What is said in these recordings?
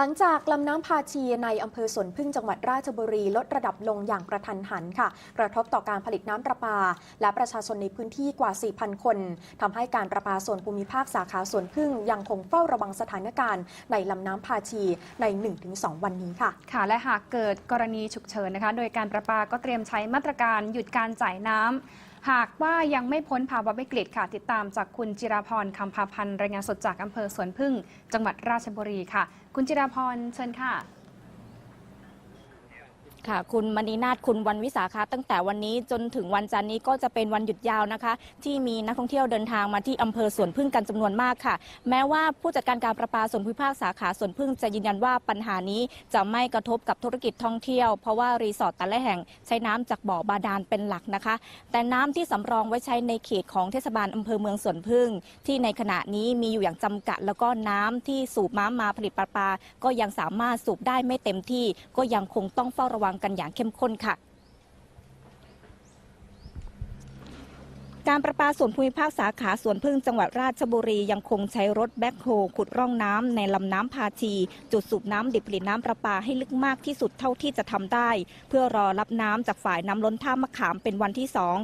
หลังจากลำน้ำพาชีในอำเภอสวนพึ่งจังหวัดราชบุรีลดระดับลงอย่างกระทันหันค่ะ กระทบต่อการผลิตน้ำประปา และประชาชนในพื้นที่กว่า 4,000 คนทำให้การประปาส่วนภูมิภาคสาขาสวนพึ่งยังคงเฝ้าระวังสถานการณ์ในลำน้ำพาชีใน 1-2 วันนี้ค่ะ ค่ะ และหากเกิดกรณีฉุกเฉินนะคะ โดยการประปาก็เตรียมใช้มาตรการหยุดการจ่ายน้ำ หากว่ายังไม่พ้นภาวะวิกฤตค่ะ ติดตามจากคุณจิราพรคำพาพันธ์รายงานสดจากอำเภอสวนพึ่ง จังหวัดราชบุรีค่ะ คุณจิราพรเชิญค่ะ ค่ะคุณมณีนาฏคุณวันวิสาขาตั้งแต่วันนี้จนถึงวันจันทร์นี้ก็จะเป็นวันหยุดยาวนะคะ ที่มีนักท่องเที่ยวเดินทางมาที่อำเภอสวนพึ่งกันจำนวนมากค่ะ แม้ว่าผู้จัดการการประปาส่วนภูมิภาคสาขาสวนพึ่งจะยืนยันว่าปัญหานี้จะไม่กระทบกับธุรกิจท่องเที่ยว เพราะว่ารีสอร์ทแต่ละแห่งใช้น้ำจากบ่อบาดาลเป็นหลักนะคะ แต่น้ำที่สำรองไว้ใช้ในเขตของเทศบาลอำเภอเมืองสวนพึ่ง ที่ในขณะนี้มีอยู่อย่างจำกัด แล้วก็น้ำที่สูบม้ามาผลิตประปา ก็ยังสามารถสูบได้ไม่เต็มที่ ก็ยังคงต้องเฝ้าระวังกันอย่างเข้มข้นค่ะ การประปาส่วนภูมิภาคสาขาสวนพึ่งจังหวัดราชบุรียังคงใช้รถแบ็คโฮขุดร่องน้ำในลำน้ำพาชี จุดสูบน้ำดิบผลิตน้ำประปาให้ลึกมากที่สุดเท่าที่จะทำได้ เพื่อรอรับน้ำจากฝ่ายน้ำล้นท่ามะขามเป็นวันที่สอง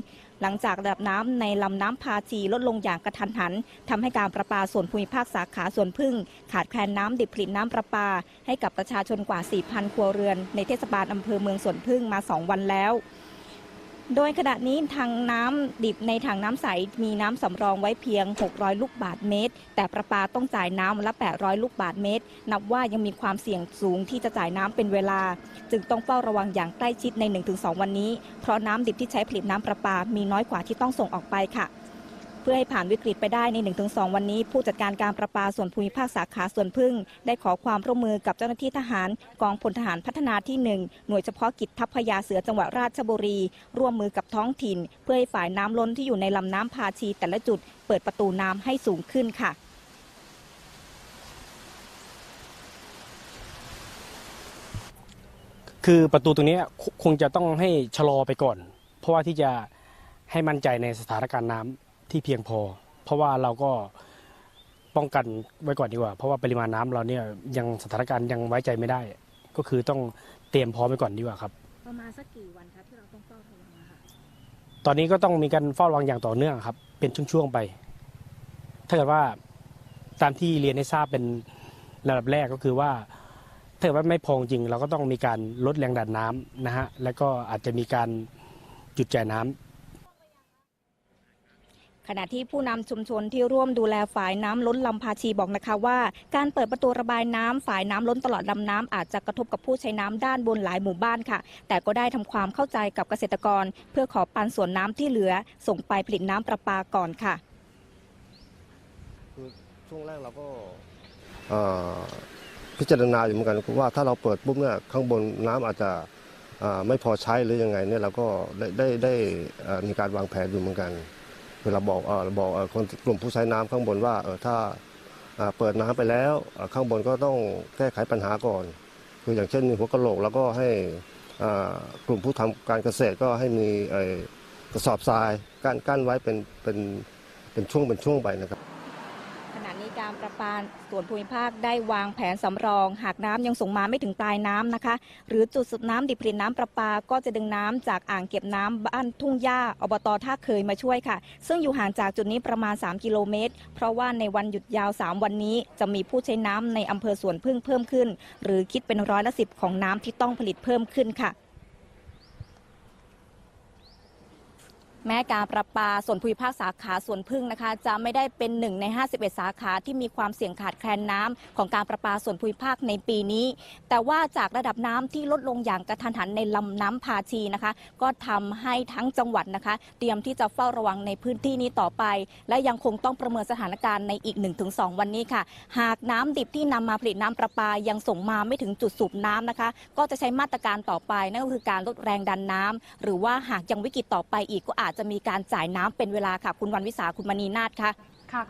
หลังจากระดับน้ำในลำน้ำพาชีลดลงอย่างกระทันหันทำให้การประปาส่วนภูมิภาคสาขาสวนพึ่ง ขาดแคลนน้ำดิบผลิตน้ำประปา ให้กับประชาชนกว่า 4,000 ครัวเรือนในเทศบาลอำเภอเมืองสวนพึ่งมา 2 วันแล้ว โดยขณะนี้ทางน้ำดิบในถังน้ำใส มีน้ำสำรองไว้เพียง 600 ลูกบาทเมตร แต่ประปาต้องจ่ายน้ำละ 800 ลูกบาทเมตร นับว่ายังมีความเสี่ยงสูงที่จะจ่ายน้ำเป็นเวลา จึงต้องเฝ้าระวังอย่างใกล้ชิดใน 1-2 วันนี้ เพราะน้ำดิบที่ใช้ผลิตน้ำประปามีน้อยกว่าที่ต้องส่งออกไปค่ะ เพื่อให้ผ่านวิกฤตไปได้ใน 1-2 วันนี้ ผู้จัดการการประปาส่วนภูมิภาคสาขาส่วนพึ่ง ได้ขอความร่วมมือกับเจ้าหน้าที่ทหารกองพลทหารพัฒนาที่ 1 หน่วยเฉพาะกิจทัพพญาเสือจังหวัดราชบุรี ร่วมมือกับท้องถิ่น เพื่อให้ฝ่ายน้ำล้นที่อยู่ในลำน้ำพาชีแต่ละจุด เปิดประตูน้ำให้สูงขึ้นค่ะคือประตูตรงนี้คคงจะต้องให้ชะลอไปก่อน เพราะว่าที่จะให้มั่นใจในสถานการณ์น้ำ ที่เพียงพอ เพราะว่าเราก็ป้องกันไว้ก่อนดีกว่า เพราะว่าปริมาณน้ำเราเนี่ยยังสถานการณ์ยังไว้ใจไม่ได้ ก็คือต้องเตรียมพร้อมไว้ก่อนดีกว่าครับ ประมาณสักกี่วันคะที่เราต้องเฝ้าระวังนะคะตอนนี้ก็ต้องมีการเฝ้าระวังอย่างต่อเนื่องครับ เป็นช่วงๆไป ถ้าเกิดว่าตามที่เรียนให้ทราบเป็นระดับแรกก็คือว่าถ้าเกิดว่าไม่พอจริง เราก็ต้องมีการลดแรงดันน้ำนะฮะแล้วก็อาจจะมีการหยุดจ่ายน้ำ ขณะที่ผู้นำชุมชนที่ร่วมดูแลฝ่ายน้ำล้นลำพาชีบอกนะคะว่า การเปิดประตูระบายน้ำฝ่ายน้ำล้นตลอดลำน้ำอาจจะกระทบกับผู้ใช้น้ำด้านบนหลายหมู่บ้านค่ะ แต่ก็ได้ทำความเข้าใจกับเกษตรกร เพื่อขอปันส่วนน้ำที่เหลือ ส่งไปผลิตน้ำประปาก่อนค่ะคือช่วงแรกเราก็พิจารณาอยู่เหมือนกันว่าถ้าเราเปิดปุ๊บเนี่ยข้างบนน้ำอาจจะไม่พอใช้หรือยังไงเนี่ยเราก็ได้ได้ได้มีการวางแผนอยู่เหมือนกัน เวลาบอกเออบอกเออคนกลุ่มผู้ใช้น้ำข้างบนว่าเออถ้าเปิดน้ำไปแล้วข้างบนก็ต้องแก้ไขปัญหาก่อน คืออย่างเช่นมีหัวกะโหลกแล้วก็ให้กลุ่มผู้ทำการเกษตรก็ให้มีกระสอบทรายกั้นกั้นไว้เป็นเป็นเป็นช่วงเป็นช่วงไปนะครับ การประปาส่วนภูมิภาคได้วางแผนสำรอง หากน้ำยังส่งมาไม่ถึงปลายน้ำนะคะ หรือจุดสูบน้ำดิบผลิตน้ำประปา ก็จะดึงน้ำจากอ่างเก็บน้ำบ้านทุ่งหญ้าอบตท่าเคยมาช่วยค่ะ ซึ่งอยู่ห่างจากจุดนี้ประมาณ 3 กิโลเมตร เพราะว่าในวันหยุดยาว 3 วันนี้ จะมีผู้ใช้น้ำในอำเภอสวนพึ่งเพิ่มขึ้น หรือคิดเป็นร้อยละสิบของน้ำที่ต้องผลิตเพิ่มขึ้นค่ะ แม้การประปาส่วนภูมิภาคสาขาส่วนพึ่งนะคะ จะไม่ได้เป็นหนึ่งใน 51 สาขาที่มีความเสี่ยงขาดแคลนน้ำของการประปาส่วนภูมิภาคในปีนี้ แต่ว่าจากระดับน้ำที่ลดลงอย่างกระทันหันในลำน้ำพาชีนะคะ ก็ทำให้ทั้งจังหวัดนะคะ เตรียมที่จะเฝ้าระวังในพื้นที่นี้ต่อไป และยังคงต้องประเมินสถานการณ์ในอีก 1-2 วันนี้ค่ะ หากน้ำดิบที่นำมาผลิตน้ำประปายังส่งมาไม่ถึงจุดสูบน้ำนะคะ ก็จะใช้มาตรการต่อไปนั่นก็คือการลดแรงดันน้ำหรือว่าหากยังวิกฤตต่อไปอีกก็อาจจะมีการจ่ายน้ำเป็นเวลาค่ะ คุณวันวิสาคุณมณีนาฏค่ะ